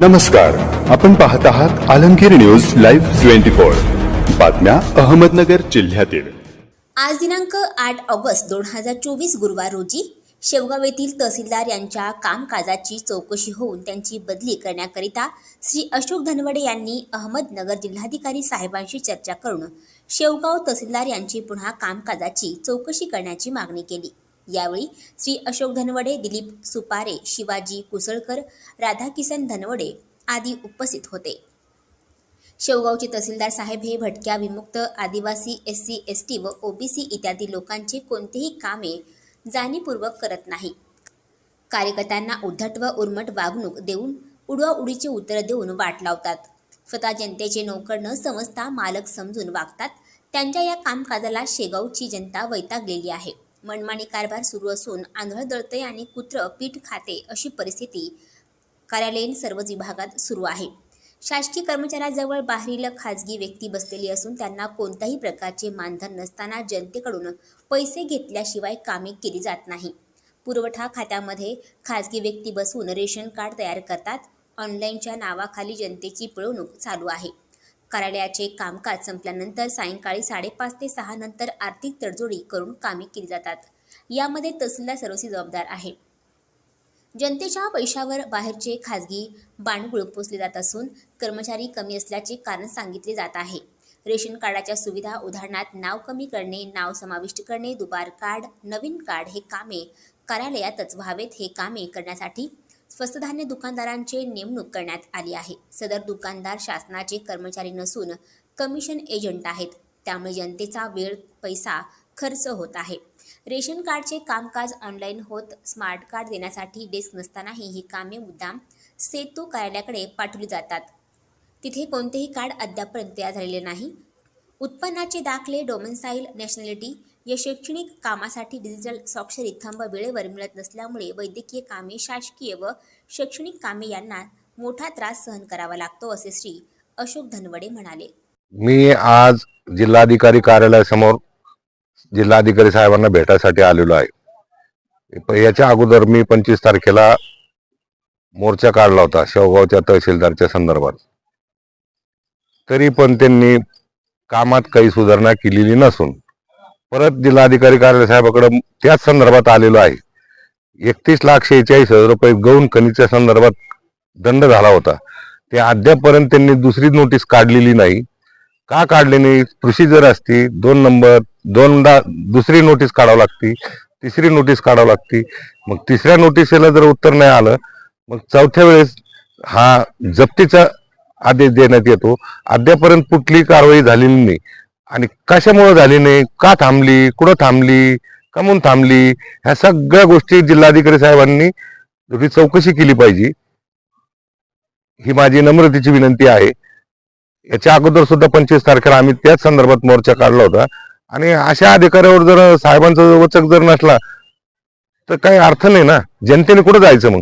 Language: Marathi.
नमस्कार आपण पाहत आहात Alamgir news live twenty four. बातम्या अहमदनगर जिल्ह्यातील. आज दिनांक आठ ऑगस्ट दोन हजार चोवीस गुरुवार रोजी शेवगाव येथील तहसीलदार यांच्या कामकाजाची चौकशी होऊन त्यांची बदली करण्याकरिता श्री अशोक धनवडे यांनी अहमदनगर जिल्हाधिकारी साहेबांशी चर्चा करून शेवगाव तहसीलदार यांची पुन्हा कामकाजाची चौकशी करण्याची मागणी केली. यावेळी श्री अशोक धनवडे दिलीप सुपारे शिवाजी कुसळकर राधाकिसन धनवडे आदी उपस्थित होते. शेवगावचे तहसीलदार साहेब हे भटक्या विमुक्त आदिवासी एस सी एस टी व ओबीसी इत्यादी लोकांचे कोणतेही कामे जाणीवपूर्वक करत नाही. कार्यकर्त्यांना उद्धट व उर्मट वागणूक देऊन उडवाउडीचे उत्तर देऊन वाट लावतात. स्वतः जनतेचे नोकर न समजता मालक समजून वागतात. त्यांच्या या कामकाजाला शेगावची जनता वैतागलेली आहे. मनमानी कारभार सुरू असून आंधळ दळते आणि कुत्र पीठ खाते अशी परिस्थिती कार्यालयीन सर्वच विभागात सुरू आहे. शासकीय कर्मचाऱ्याजवळ बाहेरील खाजगी व्यक्ती बसलेली असून त्यांना कोणत्याही प्रकारचे मानधन नसताना जनतेकडून पैसे घेतल्याशिवाय कामे केली जात नाही. पुरवठा खात्यामध्ये खाजगी व्यक्ती बसवून रेशन कार्ड तयार करतात. ऑनलाईनच्या नावाखाली जनतेची पिळवणूक चालू आहे. कार्यालयाचे कामकाज संपल्यानंतर सायंकाळी साडेपाच ते सहा नंतर आर्थिक तडजोडी करून कामे केली जातात. यामध्ये तहसीलदार सर्वस्वी जबाबदार आहे. जनतेच्या पैशावर बाहेरचे खाजगी बांडगुळ पोचले जात असून कर्मचारी कमी असल्याचे कारण सांगितले जात आहे. रेशन कार्डाच्या सुविधा उदाहरणार्थ नाव कमी करणे नाव समाविष्ट करणे दुबार कार्ड नवीन कार्ड हे कामे कार्यालयातच व्हावेत हे कामे करण्यासाठी स्वस्त धान्य दुकानदारांचे नेमणूक करण्यात आली आहे. सदर दुकानदार शासनाचे कर्मचारी नसून कमिशन एजंट आहेत. त्यामुळे जनतेचा वेळ पैसा खर्च होत आहे. रेशन कार्डचे कामकाज ऑनलाईन होत स्मार्ट कार्ड देण्यासाठी डेस्क नसतानाही ही कामे मुद्दाम सेतू कार्यालयाकडे पाठवली जातात. तिथे कोणतेही कार्ड अद्यापर्यंत तयार झालेले नाही. उत्पन्नाचे दाखले डोमेन्साईल नॅशनॅलिटी या शैक्षणिक कामासाठी डिजिटल स्वाक्षरी थंब वेळेवर मिळत नसल्यामुळे वैद्यकीय कामे शासकीय व शैक्षणिक कामे यांना मोठा त्रास सहन करावा लागतो असे श्री अशोक धनवडे म्हणाले. मी आज जिल्हाधिकारी कार्यालयासमोर जिल्हाधिकारी साहेबांना भेटायसाठी आलेलो आहे. याच्या अगोदर मी पंचवीस तारखेला मोर्चा काढला होता शेवगावच्या तहसीलदारच्या संदर्भात. तरी पण त्यांनी कामात काही सुधारणा केलेली नसून परत जिल्हाधिकारी कार्यालय साहेबाकडे त्याच संदर्भात आलेलो आहे. एकतीस लाख शेहेचाळीस हजार रुपये गौण खनिजच्या संदर्भात दंड झाला होता. ते अद्यापपर्यंत त्यांनी दुसरी नोटीस काढलेली नाही. का काढले नाही? प्रोसिजर असती दोन नंबर दोनदा दुसरी नोटीस काढावं लागती तिसरी नोटीस काढावं लागती. मग तिसऱ्या नोटीसला जर उत्तर नाही आलं मग चौथ्या वेळेस हा जप्तीचा आदेश देण्यात येतो. अद्यापर्यंत कुठली कारवाई झालेली नाही. आणि कशामुळे झाली नाही? का थांबली? कुठं थांबली? कमून थांबली? ह्या सगळ्या गोष्टी जिल्हाधिकारी साहेबांनी चौकशी केली पाहिजे. ही माझी नम्रतेची विनंती आहे. याच्या अगोदर सुद्धा पंचवीस तारखेला आम्ही त्याच संदर्भात मोर्चा काढला होता. आणि अशा अधिकाऱ्यावर जर साहेबांचा वचक जर नसला तर काही अर्थ नाही ना? जनतेने कुठं जायचं मग?